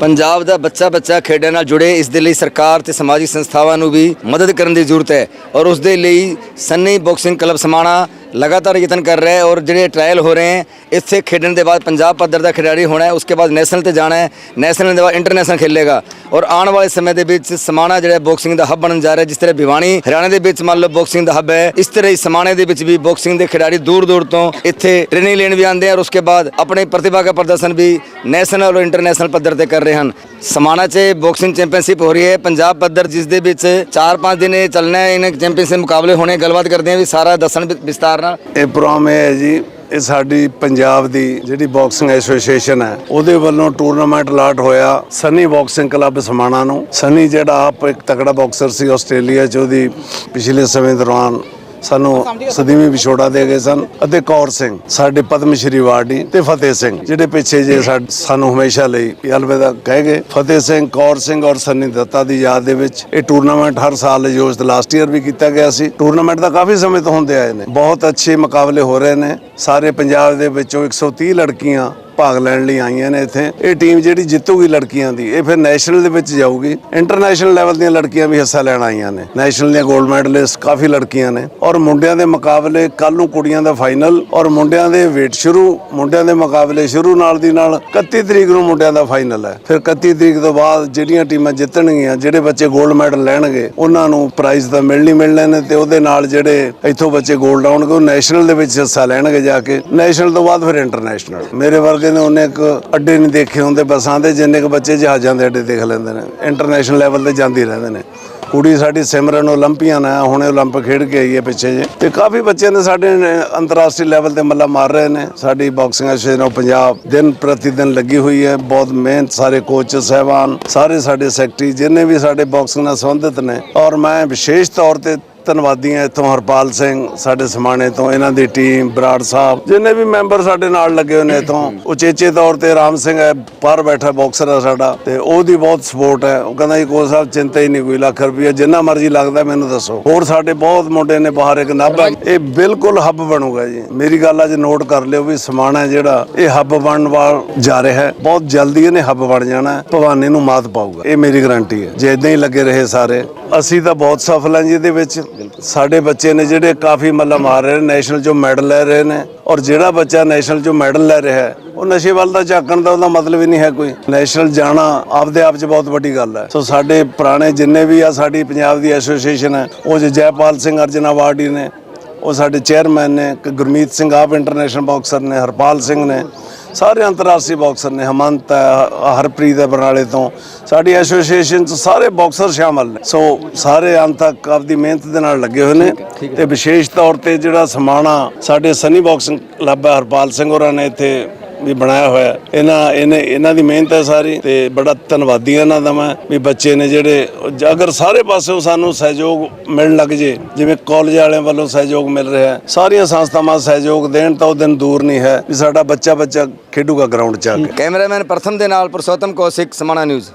ਪੰਜਾਬ ਦਾ ਬੱਚਾ ਬੱਚਾ ਖੇਡਾਂ ਨਾਲ ਜੁੜੇ, ਇਸ ਦੇ ਲਈ ਸਰਕਾਰ ਤੇ ਸਮਾਜਿਕ ਸੰਸਥਾਵਾਂ ਨੂੰ ਵੀ ਮਦਦ ਕਰਨ ਦੀ ਜ਼ਰੂਰਤ ਹੈ ਔਰ ਉਸ ਦੇ ਲਈ ਸੰਨੀ ਬਾਕਸਿੰਗ ਕਲੱਬ ਸਮਾਣਾ ਲਗਾਤਾਰ ਯਤਨ ਕਰ ਰਿਹਾ ਹੈ ਔਰ ਜਿਹੜੇ ਟ੍ਰਾਇਲ ਹੋ ਰਹੇ ਹੈ, ਇੱਥੇ ਖੇਡਣ ਦੇ ਬਾਅਦ ਪੰਜਾਬ ਪੱਧਰ ਦਾ ਖਿਡਾਰੀ ਹੋਣਾ ਹੈ ਉਸਕੇ ਬਾਅਦ ਨੈਸ਼ਨਲ ਤੇ ਜਾਣਾ ਹੈ ਨੈਸ਼ਨਲ ਦੇ ਬਾਅਦ ਇੰਟਰਨੈਸ਼ਨਲ ਖੇਲੇਗਾ। ਔਰ ਆਉਣ ਵਾਲੇ ਸਮੇਂ ਦੇ ਵਿੱਚ ਸਮਾਣਾ ਜਿਹੜਾ ਬਾਕਸਿੰਗ ਦਾ ਹੱਬ ਬਣਨ ਜਾ ਰਿਹਾ ਜਿਸ ਤਰ੍ਹਾਂ ਭਿਵਾਨੀ, ਹਰਿਆਣਾ ਦੇ ਵਿੱਚ ਮੰਨ ਲਓ ਬਾਕਸਿੰਗ ਦਾ ਹੱਬ ਹੈ, ਇਸ ਤਰ੍ਹਾਂ ਹੀ ਸਮਾਣੇ ਦੇ ਵਿੱਚ ਵੀ ਬਾਕਸਿੰਗ ਦੇ ਖਿਡਾਰੀ ਦੂਰ ਦੂਰ ਤੋਂ ਇੱਥੇ ਟ੍ਰੇਨਿੰਗ ਲੈਣ ਵੀ ਆਉਂਦੇ ਹਨ ਔਰ ਉਸਕੇ ਬਾਅਦ ਆਪਣੇ ਪ੍ਰਤਿਭਾ ਦਾ ਪ੍ਰਦਰਸ਼ਨ ਵੀ ਨੈਸ਼ਨਲ ਔਰ ਇੰਟਰਨੈਸ਼ਨਲ ਪੱਧਰ ਤੇ ਕਰ ਰਹੇ ਹਨ। ਸਮਾਣਾ 'ਚ ਬਾਕਸਿੰਗ ਚੈਂਪੀਅਨਸ਼ਿਪ ਹੋ ਰਹੀ ਹੈ, ਪੰਜਾਬ ਪੱਧਰ ਜਿਸ ਦੇ ਵਿੱਚ 4-5 ਦਿਨ ਇਹ ਚੱਲਣਾ ਹੈ, ਇਹਨਾਂ ਚੈਂਪੀਅਨਸ਼ਿਪ ਮੁਕਾਬਲੇ ਹੋਣੇ, ਗੱਲਬਾਤ ਕਰਦੇ ਹਾਂ ਵੀ ਸਾਰਾ ਦੱਸਣ ਵਿ- ਵਿਸਤਾਰ ਨਾਲ ਇਹ ਪ੍ਰੋਗਰਾਮ ਇਹ ਹੈ ਜੀ, ਇਹ ਸਾਡੀ ਪੰਜਾਬ ਦੀ ਜਿਹੜੀ ਬਾਕਸਿੰਗ ਐਸੋਸੀਏਸ਼ਨ ਹੈ, ਉਹਦੇ ਵੱਲੋਂ ਟੂਰਨਾਮੈਂਟ ਅਲਾਟ ਹੋਇਆ ਸਨੀ ਬਾਕਸਿੰਗ ਕਲੱਬ ਸਮਾਣਾ ਨੂੰ। ਸਨੀ ਜਿਹੜਾ ਆਪ ਇੱਕ ਤਕੜਾ ਬਾਕਸਰ ਸੀ ਆਸਟ੍ਰੇਲੀਆ 'ਚ, ਉਹਦੀ ਪਿਛਲੇ ਸਮੇਂ ਦੌਰਾਨ ਸਾਨੂੰ ਸਦੀਵੀ ਵਿਛੋੜਾ ਦੇ ਗਏ ਸਨ ਅਤੇ ਕੌਰ ਸਿੰਘ ਸਾਡੇ ਪਦਮ ਸ਼੍ਰੀ ਵਾਰਡੀ ਤੇ ਫਤਿਹ ਸਿੰਘ ਜਿਹੜੇ ਪਿੱਛੇ ਜੇ ਸਾਨੂੰ ਹਮੇਸ਼ਾ ਲਈ ਅਲਵਿਦਾ ਕਹਿ ਗਏ। ਫਤਿਹ ਸਿੰਘ ਕੌਰ ਸਿੰਘ ਔਰ ਸੰਨੀ ਦੱਤਾ ਦੀ ਯਾਦ ਦੇ ਵਿੱਚ ਇਹ ਟੂਰਨਾਮੈਂਟ ਹਰ ਸਾਲ ਆਯੋਜਿਤ ਲਾਸਟ ਈਅਰ ਵੀ ਕੀਤਾ ਗਿਆ ਸੀ। ਟੂਰਨਾਮੈਂਟ ਦਾ ਕਾਫੀ ਸਮੇਂ ਤੋਂ ਹੁੰਦੇ ਆਏ ਨੇ ਬਹੁਤ ਅੱਛੇ ਮੁਕਾਬਲੇ ਹੋ ਰਹੇ ਨੇ। ਸਾਰੇ ਪੰਜਾਬ ਦੇ ਵਿੱਚੋਂ 130 ਲੜਕੀਆਂ ਭਾਗ ਲੈਣ ਲਈ ਆਈਆਂ ਨੇ ਇੱਥੇ। ਇਹ ਟੀਮ ਜਿਹੜੀ ਜਿੱਤੂਗੀ ਲੜਕੀਆਂ ਦੀ, ਇਹ ਫਿਰ ਨੈਸ਼ਨਲ ਦੇ ਵਿੱਚ ਜਾਊਗੀ। ਇੰਟਰਨੈਸ਼ਨਲ ਲੈਵਲ ਦੀਆਂ ਲੜਕੀਆਂ ਵੀ ਹਿੱਸਾ ਲੈਣ ਆਈਆਂ ਨੇ। ਨੈਸ਼ਨਲ ਦੀਆਂ 골ਡ ਮੈਡਲਿਸਟ ਕਾਫੀ ਲੜਕੀਆਂ ਨੇ। ਔਰ ਮੁੰਡਿਆਂ ਦੇ ਮੁਕਾਬਲੇ ਕੱਲ ਨੂੰ ਕੁੜੀਆਂ ਦਾ ਫਾਈਨਲ ਔਰ ਮੁੰਡਿਆਂ ਦੇ ਵੇਟ ਸ਼ੁਰੂ, ਮੁੰਡਿਆਂ ਦੇ ਮੁਕਾਬਲੇ ਸ਼ੁਰੂ ਨਾਲ ਦੀ ਨਾਲ 31 ਤਰੀਕ ਨੂੰ ਮੁੰਡਿਆਂ ਦਾ ਫਾਈਨਲ ਹੈ। ਫਿਰ 31 ਤਰੀਕ ਤੋਂ ਬਾਅਦ ਜਿਹੜੀਆਂ ਟੀਮਾਂ ਜਿੱਤਣਗੀਆਂ, ਜਿਹੜੇ ਬੱਚੇ 골ਡ ਮੈਡਲ ਲੈਣਗੇ, ਉਹਨਾਂ ਨੂੰ ਪ੍ਰਾਈਜ਼ ਤਾਂ ਮਿਲਣੀ ਮਿਲਣੇ ਨੇ ਤੇ ਉਹਦੇ ਨਾਲ ਜਿਹੜੇ ਇੱਥੋਂ ਬੱਚੇ 골ਡ ਆਉਣਗੇ, ਉਹ ਨੈਸ਼ਨਲ ਦੇ ਵਿੱਚ ਹਿੱਸਾ ਲੈਣਗੇ ਜਾ ਕੇ। ਨੈਸ਼ਨਲ ਤੋਂ ਬਾਅਦ ਫਿਰ ਇੰਟਰਨੈਸ਼ਨਲ ਮੇਰੇ ਵਰਗ ਬੱਚੇ ਨੇ, ਉਹਨੇ ਇੱਕ ਅੱਡੇ ਨਹੀਂ ਦੇਖੇ ਹੁੰਦੇ, ਬੱਸਾਂ ਦੇ, ਜਿੰਨੇ ਕੁ ਬੱਚੇ ਜਹਾਜ਼ਾਂ ਦੇ ਅੱਡੇ ਦੇਖ ਲੈਂਦੇ ਨੇ। ਇੰਟਰਨੈਸ਼ਨਲ ਲੈਵਲ ਤੇ ਜਾਂਦੀ ਰਹਿੰਦੇ ਨੇ। ਕੁੜੀ ਸਾਡੀ ਸਿਮਰਨ 올림픽ੀਅਨ ਆ, ਹੁਣੇ 올림픽 ਖੇਡ ਕੇ ਆਈ ਹੈ ਪਿੱਛੇ ਜੇ ਤੇ ਕਾਫੀ ਬੱਚੇ ਨੇ ਸਾਡੇ ਅੰਤਰਰਾਸ਼ਟਰੀ ਲੈਵਲ ਤੇ ਮੱਲਾ ਮਾਰ ਰਹੇ ਨੇ। ਸਾਡੀ ਬਾਕਸਿੰਗ ਐਸੋਸੀਏਸ਼ਨ ਪੰਜਾਬ, ਦਿਨ ਪ੍ਰਤੀ ਦਿਨ ਲੱਗੀ ਹੋਈ ਹੈ। ਬਹੁਤ ਮਿਹਨਤ, ਸਾਰੇ ਕੋਚ ਸਹਿਬਾਨ, ਸਾਰੇ ਸਾਡੇ ਸੈਕਟਰੀ ਜਿੰਨੇ ਵੀ ਸਾਡੇ ਬਾਕਸਿੰਗ ਨਾਲ ਸੰਬੰਧਿਤ ਨੇ। ਔਰ ਮੈਂ ਵਿਸ਼ੇਸ਼ ਤੌਰ ਤੇ ਧੰਨਵਾਦੀ ਹਾਂ ਇੱਥੋਂ ਹਰਪਾਲ ਸਿੰਘ, ਸਾਡੇ ਸਮਾਣੇ ਤੋਂ, ਇਹਨਾਂ ਦੀ ਟੀਮ, ਬਰਾੜ ਸਾਹਿਬ, ਜਿੰਨੇ ਵੀ ਮੈਂਬਰ ਸਾਡੇ ਨਾਲ ਲੱਗੇ ਹੋਏ ਨੇ ਇੱਥੋਂ। ਉਚੇਚੇ ਤੌਰ ਤੇ ਰਾਮ ਸਿੰਘ ਹੈ, ਬਾਹਰ ਬੈਠਾ ਬਾਕਸਰ ਹੈ ਸਾਡਾ, ਤੇ ਉਹਦੀ ਬਹੁਤ ਸਪੋਰਟ ਹੈ। ਉਹ ਕਹਿੰਦਾ ਜੀ, ਕੋਚ ਸਾਹਿਬ, ਚਿੰਤਾ ਹੀ ਨਹੀਂ ਕੋਈ, ਲੱਖ ਰੁਪਈਆ ਜਿੰਨਾ ਮਰਜ਼ੀ ਲੱਗਦਾ, ਮੈਨੂੰ ਦੱਸੋ। ਹੋਰ ਸਾਡੇ ਬਹੁਤ ਮੁੰਡੇ ਨੇ ਬਾਹਰ, ਇੱਕ ਨਾਭਾ। ਇਹ ਬਿਲਕੁਲ ਹੱਬ ਬਣੂਗਾ ਜੀ। ਮੇਰੀ ਗੱਲ ਅੱਜ ਨੋਟ ਕਰ ਲਿਓ ਵੀ ਸਮਾਣਾ ਜਿਹੜਾ, ਇਹ ਹੱਬ ਬਣਨ ਵਾਲ ਜਾ ਰਿਹਾ ਹੈ। ਬਹੁਤ ਜਲਦੀ ਇਹਨੇ ਹੱਬ ਬਣ ਜਾਣਾ, ਭਵਾਨੀ ਨੂੰ ਮਾਤ ਪਾਊਗਾ। ਇਹ ਮੇਰੀ ਗਾਰੰਟੀ ਹੈ। ਜੇ ਇਦਾਂ ਹੀ ਲੱਗੇ ਰਹੇ ਸਾਰੇ ਅਸੀਂ ਤਾਂ ਬਹੁਤ ਸਫਲ ਹਾਂ ਜੀ ਇਹਦੇ ਵਿੱਚ। ਸਾਡੇ ਬੱਚੇ ਨੇ ਜਿਹੜੇ ਕਾਫੀ ਮੱਲਾ ਮਾਰ ਰਹੇ ਨੇ ਨੈਸ਼ਨਲ ਚੋਂ ਮੈਡਲ ਲੈ ਰਹੇ ਨੇ। ਔਰ ਜਿਹੜਾ ਬੱਚਾ ਨੈਸ਼ਨਲ ਚੋਂ ਮੈਡਲ ਲੈ ਰਿਹਾ ਹੈ, ਉਹ ਨਸ਼ੇ ਵੱਲ ਦਾ ਝਾਕਣ ਦਾ ਉਹਦਾ ਮਤਲਬ ਹੀ ਨਹੀਂ ਹੈ ਕੋਈ। ਨੈਸ਼ਨਲ ਜਾਣਾ ਆਪਦੇ ਆਪ 'ਚ ਬਹੁਤ ਵੱਡੀ ਗੱਲ ਹੈ। ਸੋ ਸਾਡੇ ਪੁਰਾਣੇ ਜਿੰਨੇ ਵੀ ਆ, ਸਾਡੀ ਪੰਜਾਬ ਦੀ ਐਸੋਸੀਏਸ਼ਨ ਹੈ, ਉਹ 'ਚ ਜੈਪਾਲ ਸਿੰਘ ਅਰਜਨ ਅਵਾਰਡੀ ਨੇ, ਉਹ ਸਾਡੇ ਚੇਅਰਮੈਨ ਨੇ, ਇੱਕ ਗੁਰਮੀਤ ਸਿੰਘ ਆਪ ਇੰਟਰਨੈਸ਼ਨਲ ਬਾਕਸਰ ਨੇ, ਹਰਪਾਲ ਸਿੰਘ ਨੇ ਸਾਰੇ ਅੰਤਰਰਾਸ਼ਟਰੀ ਬਾਕਸਰ ਨੇ ਹਮੰਤ ਹਰਪ੍ਰੀਤ ਹੈ ਬਰਨਾਲੇ ਤੋਂ। ਸਾਡੀ ਐਸੋਸੀਏਸ਼ਨ ਚ ਸਾਰੇ ਬਾਕਸਰ ਸ਼ਾਮਲ ਨੇ। ਸੋ ਸਾਰੇ ਅੰਤ ਤੱਕ ਆਪਦੀ ਮਿਹਨਤ ਦੇ ਨਾਲ ਲੱਗੇ ਹੋਏ ਨੇ ਤੇ ਵਿਸ਼ੇਸ਼ ਤੌਰ ਤੇ ਜਿਹੜਾ ਸਮਾਣਾ ਸਾਡੇ ਸਨੀ ਬਾਕਸਿੰਗ ਕਲੱਬ ਹਰਪਾਲ ਸਿੰਘ ਹੋਰਾਂ ਨੇ ਇੱਥੇ ਵੀ ਬਣਾਇਆ ਹੋਇਆ। ਇਹਨਾਂ, ਇਹਨੇ, ਇਹਨਾਂ ਦੀ ਮਿਹਨਤ ਹੈ ਸਾਰੀ ਤੇ ਬੜਾ ਧੰਨਵਾਦੀ ਇਹਨਾਂ ਦਾ ਮੈਂ ਵੀ ਬੱਚੇ ਨੇ ਜਿਹੜੇ ਅਗਰ ਸਾਰੇ ਪਾਸਿਓਂ ਸਾਨੂੰ ਸਹਿਯੋਗ ਮਿਲਣ ਲੱਗ ਜੇ, ਜਿਵੇਂ ਕਾਲਜ ਵਾਲਿਆਂ ਵੱਲੋਂ ਸਹਿਯੋਗ ਮਿਲ ਰਿਹਾ ਸਾਰੀਆਂ ਸੰਸਥਾਵਾਂ ਸਹਿਯੋਗ ਦੇਣ ਤਾਂ ਉਹ ਦਿਨ ਦੂਰ ਨਹੀਂ ਹੈ ਵੀ ਸਾਡਾ ਬੱਚਾ ਬੱਚਾ ਖੇਡੂਗਾ ਗਰਾਊਂਡ 'ਚ ਆ ਕੇ। ਕੈਮਰਾਮੈਨ ਪ੍ਰਥਮ ਦੇ ਨਾਲ ਪੁਰਸ਼ੋਤਮ ਕੌਸ਼ਿਕ, ਸਮਾਣਾ ਨਿਊਜ਼।